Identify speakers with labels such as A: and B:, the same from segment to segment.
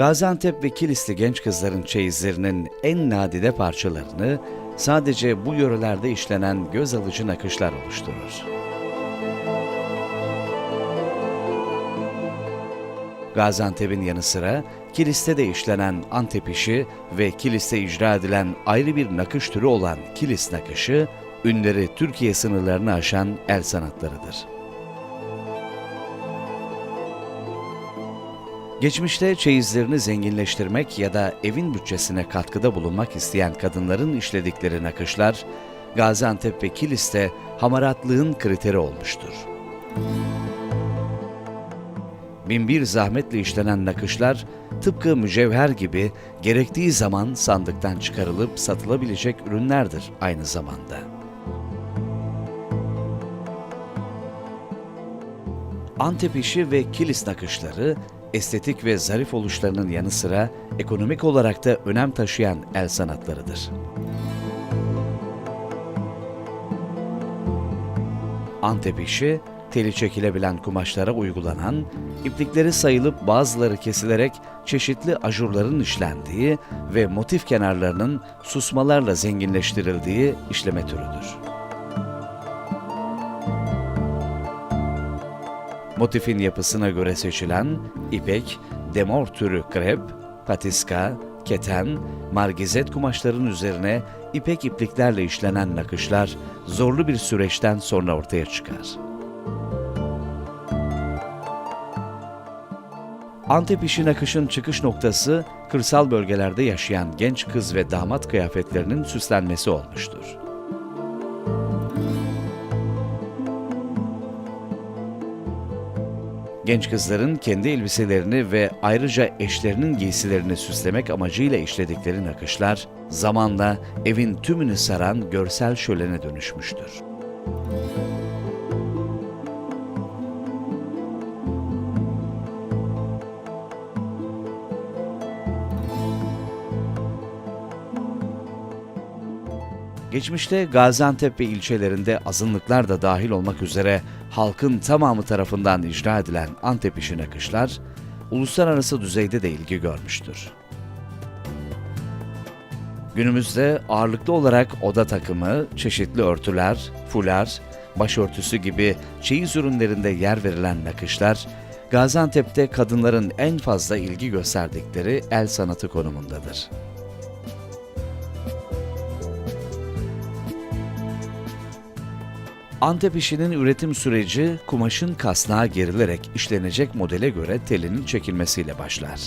A: Gaziantep ve Kilisli genç kızların çeyizlerinin en nadide parçalarını sadece bu yörelerde işlenen göz alıcı nakışlar oluşturur. Gaziantep'in yanı sıra Kilis'te de işlenen Antep işi ve Kilis'te icra edilen ayrı bir nakış türü olan Kilis nakışı, ünleri Türkiye sınırlarını aşan el sanatlarıdır. Geçmişte çeyizlerini zenginleştirmek ya da evin bütçesine katkıda bulunmak isteyen kadınların işledikleri nakışlar, Gaziantep ve Kilis'te hamaratlığın kriteri olmuştur. Binbir zahmetle işlenen nakışlar, tıpkı mücevher gibi gerektiği zaman sandıktan çıkarılıp satılabilecek ürünlerdir aynı zamanda. Antep işi ve kilis nakışları, estetik ve zarif oluşlarının yanı sıra ekonomik olarak da önem taşıyan el sanatlarıdır. Antep işi, teli çekilebilen kumaşlara uygulanan, iplikleri sayılıp bazıları kesilerek çeşitli ajurların işlendiği ve motif kenarlarının susmalarla zenginleştirildiği işleme türüdür. Motifin yapısına göre seçilen ipek, demor türü krep, patiska, keten, margizet kumaşların üzerine ipek ipliklerle işlenen nakışlar zorlu bir süreçten sonra ortaya çıkar. Antep işi nakışın çıkış noktası kırsal bölgelerde yaşayan genç kız ve damat kıyafetlerinin süslenmesi olmuştur. Genç kızların kendi elbiselerini ve ayrıca eşlerinin giysilerini süslemek amacıyla işledikleri nakışlar zamanla evin tümünü saran görsel şölene dönüşmüştür. Geçmişte Gaziantep ve ilçelerinde azınlıklar da dahil olmak üzere halkın tamamı tarafından icra edilen Antep işi nakışlar, uluslararası düzeyde de ilgi görmüştür. Günümüzde ağırlıklı olarak oda takımı, çeşitli örtüler, fular, başörtüsü gibi çeyiz ürünlerinde yer verilen nakışlar, Gaziantep'te kadınların en fazla ilgi gösterdikleri el sanatı konumundadır. Antep işinin üretim süreci kumaşın kasnağa gerilerek işlenecek modele göre telinin çekilmesiyle başlar.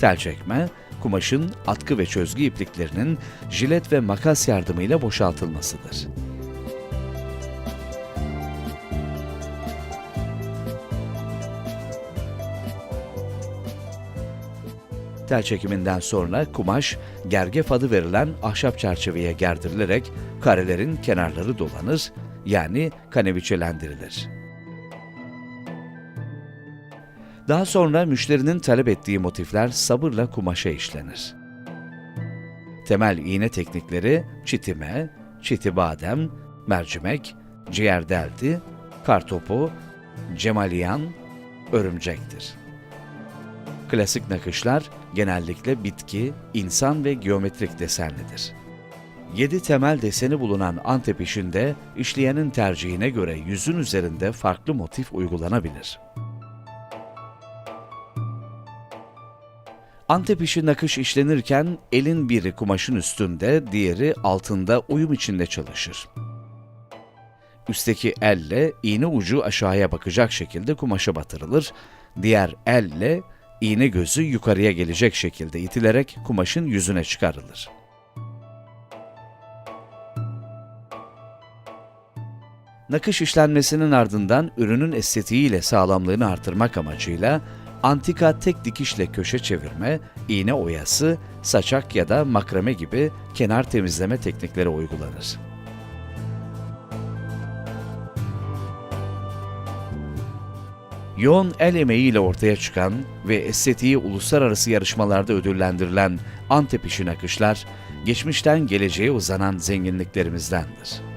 A: Tel çekme, kumaşın atkı ve çözgü ipliklerinin jilet ve makas yardımıyla boşaltılmasıdır. Tel çekiminden sonra kumaş, gergef adı verilen ahşap çerçeveye gerdirilerek karelerin kenarları dolanır, yani kaneviçelendirilir. Daha sonra müşterinin talep ettiği motifler sabırla kumaşa işlenir. Temel iğne teknikleri çitime, çiti badem, mercimek, ciğer deldi, kartopu, cemaliyan, örümcektir. Klasik nakışlar genellikle bitki, insan ve geometrik desenlidir. Yedi temel deseni bulunan Antep işinde işleyenin tercihine göre yüzün üzerinde farklı motif uygulanabilir. Antep işi nakış işlenirken elin biri kumaşın üstünde, diğeri altında uyum içinde çalışır. Üstteki elle iğne ucu aşağıya bakacak şekilde kumaşa batırılır, diğer elle iğne gözü yukarıya gelecek şekilde itilerek kumaşın yüzüne çıkarılır. Nakış işlenmesinin ardından ürünün estetiğiyle sağlamlığını artırmak amacıyla antika tek dikişle köşe çevirme, iğne oyası, saçak ya da makrame gibi kenar temizleme teknikleri uygulanır. Yoğun el emeğiyle ortaya çıkan ve estetiği uluslararası yarışmalarda ödüllendirilen Antep işi nakışlar, geçmişten geleceğe uzanan zenginliklerimizdendir.